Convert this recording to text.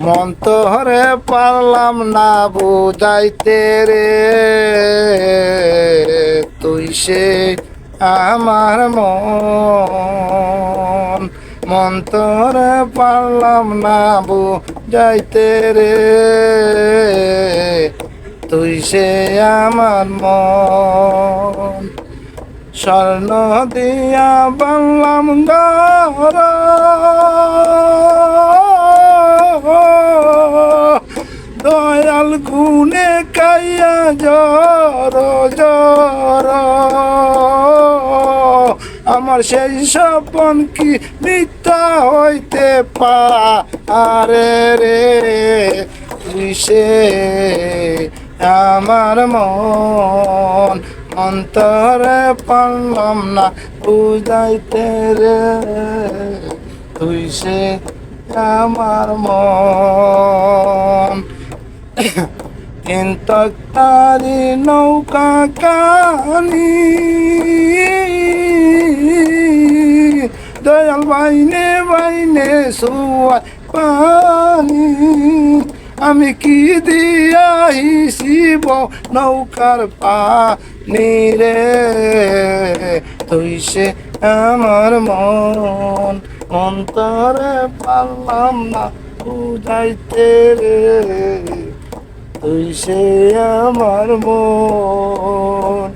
মন তোরে পারলাম না বুঝাইতে রে। তুই সে আমার মন। মন তোরে পারলাম না বুঝাইতে রে। তুই সে আমার মন। স্বর্ণ দিয়া বাংলাম গর গুনে কাইয়া জর জর। আমার সেই স্বপন কি মিথ্যা হইতে পারে? রে সে আমার মন অন্তরে পারলাম না বুঝাইতে রে। তুই সে আমার মন কিন্তু তারি নৌকা কানি। দয়াল বাইনে বাইনে সুয়াই পানি। আমি কি দিয়া শিব নৌকার পানি রে? তুই সে আমার মন অন্তরে পারলাম না বুঝাইতে রে। তুই সে আমার মন।